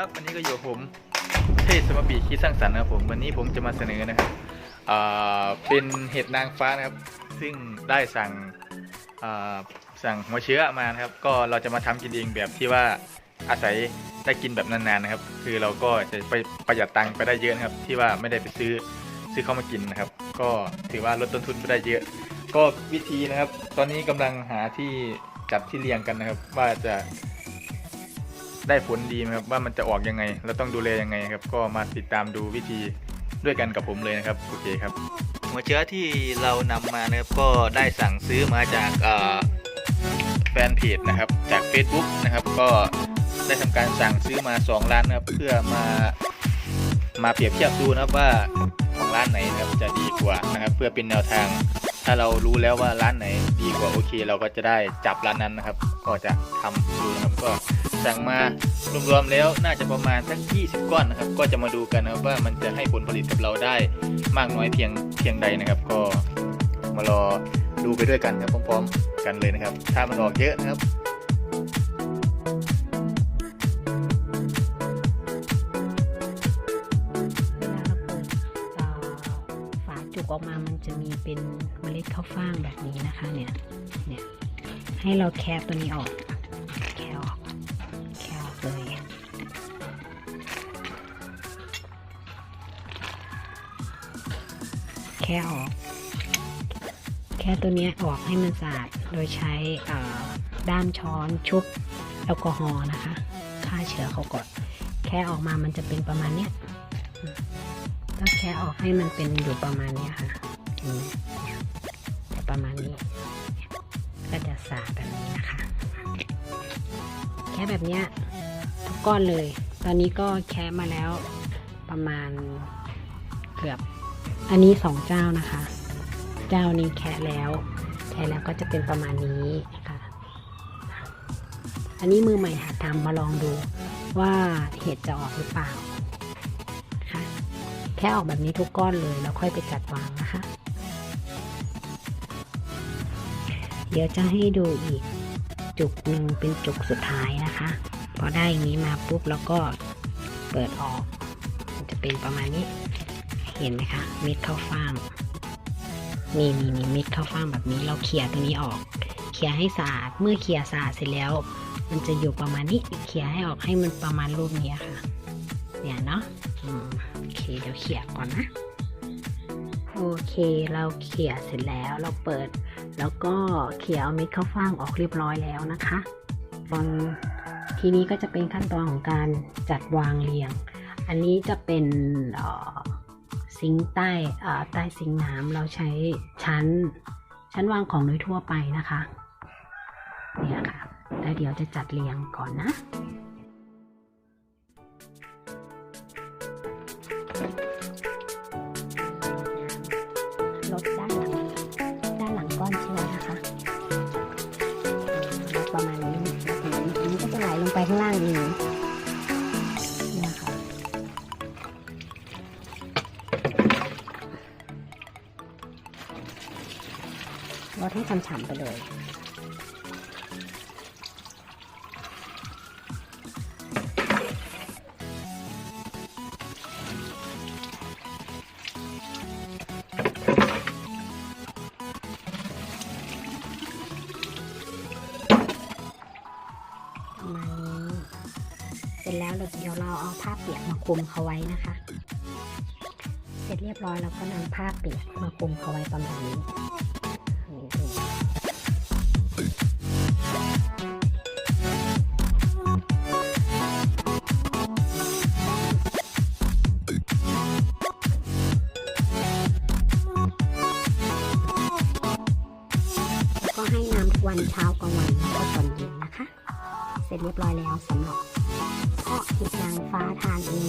ครับวันนี้ก็อยู่ผมเทศสมบีคิดสร้างสรรค์นะครับผมวันนี้ผมจะมาเสนอนะครับเป็นเห็ดนางฟ้านะครับ ซึ่งได้สั่งสั่งหัวเชื้อมานะครับ ก็เราจะมาทำกินเองแบบที่ว่าอาศัยได้กินแบบนานๆนะครับ คือเราก็จะไปประหยัดตังค์ไปได้เยอะนะครับ ที่ว่าไม่ได้ไปซื้อซื้อเข้ามากินนะครับ ก็ถือว่าลดต้นทุนไปได้เยอะ ก็วิธีนะครับ ตอนนี้กำลังหาที่จัดที่เรียงกันนะครับ ว่าจะ ได้ผลดีไหมครับว่ามันจะออกยังไงแล้วต้องดูแลยังไงครับ ก็มาติดตามดูวิธีด้วยกันกับผมเลยนะครับ โอเคครับ หัวเชื้อที่เรานำมานะครับก็ได้สั่งซื้อมาจากแฟนเพจนะครับ จาก Facebook นะครับ ก็ได้ทำการสั่งซื้อมา 2 ร้านนะครับเพื่อมามาเปรียบเทียบดูนะครับว่าของร้านไหนนะครับจะดีกว่านะครับ เพื่อเป็นแนวทาง ถ้าเรารู้แล้วว่าร้านไหนดีกว่าโอเค เราก็จะได้จับร้านนั้นนะครับ ก็จะทำดูนะครับก็สั่งมารวมๆแล้วน่าจะประมาณสัก 20 ก้อนนะครับ ก็จะมาดูกันนะครับว่ามันจะให้ผลผลิตกับเราได้มากน้อยเพียงเพียงใดนะครับ ก็มารอดูไปด้วยกันครับพร้อมๆ กันเลยนะครับ ถ้ามันออกเยอะนะครับเวลาเราเปิดเอ่อฝาจุกออกมามันจะมีเป็นเมล็ดข้าวฟ่างแบบนี้นะคะเนี่ยเนี่ยให้เราแคะตัวนี้ออก แค่ออก แค่ตัวนี้ออกให้มันสะอาดโดยใช้ด้ามช้อนชุบแอลกอฮอล์นะคะฆ่าเชื้อเขาก่อนแค่ออกมามันจะเป็นประมาณเนี้ยก็แค่ออกให้มันเป็นอยู่ประมาณเนี้ยค่ะอืมจะประมาณนี้ ก็จะสาแบบนี้นะคะ แค่แบบเนี้ยทุกก้อนเลย ตอนนี้ก็แค่มาแล้วประมาณเกือบ อันนี้สองเจ้านะคะ เจ้านี้แค่แล้ว แค่แล้วก็จะเป็นประมาณนี้ค่ะอันนี้มือใหม่หัดทำมาลองดูว่าเห็ดจะออกหรือเปล่าค่ะแค่ออกแบบนี้ทุกก้อนเลยแล้วค่อยไปจัดวางนะคะ เดี๋ยวจะให้ดูอีกจุกหนึ่งเป็นจุกสุดท้ายนะคะพอได้อย่างนี้มาปุ๊บแล้วก็เปิดออก จะเป็นประมาณนี้ เห็นไหมคะเม็ดข้าวฟ่าง นี่นี่นี่เม็ดข้าวฟ่างแบบนี้เราเขี่ยตัวนี้ออก เขี่ยให้สะอาด เมื่อเขี่ยสะอาดเสร็จแล้ว มันจะอยู่ประมาณนี้ เขี่ยให้ออกให้มันประมาณรูปนี้ค่ะ เนี่ยเนาะโอเคเดี๋ยวเขี่ยก่อนนะ โอเคเราเขี่ยเสร็จแล้วเราเปิด แล้วก็เขี่ยเอาเม็ดข้าวฟ่างออกเรียบร้อยแล้วนะคะตอนทีนี้ก็จะเป็นขั้นตอนของการจัดวางเรียง อันนี้จะเป็นเอ่อ ซิงใต้ใต้ซิงน้ำเราใช้ชั้น ชั้นวางของโดยทั่วไปนะคะเนี่ยค่ะแล้วเดี๋ยวจะจัดเรียงก่อนนะลดด้านหลังด้านหลังก้อนเชื้อนะคะประมาณนี้แล้วก็อันนี้ก็จะไหลลงไปข้างล่างเอง ดให้ฉ่ำๆไปเลยประมานี้เสร็จแล้วเดี๋ยวเราเอาผ้าเปียกมาคลุมเขาไว้นะคะ เสร็จเรียบร้อยเราก็นำผ้าเปียกมาคลุมเขาไว้ประมาณนี้ วันเช้ากลางวันแล้วก็ตอนเย็นนะคะ เสร็จเรียบร้อยแล้วสำหรับเพาะเห็ดนางฟ้าทานเอง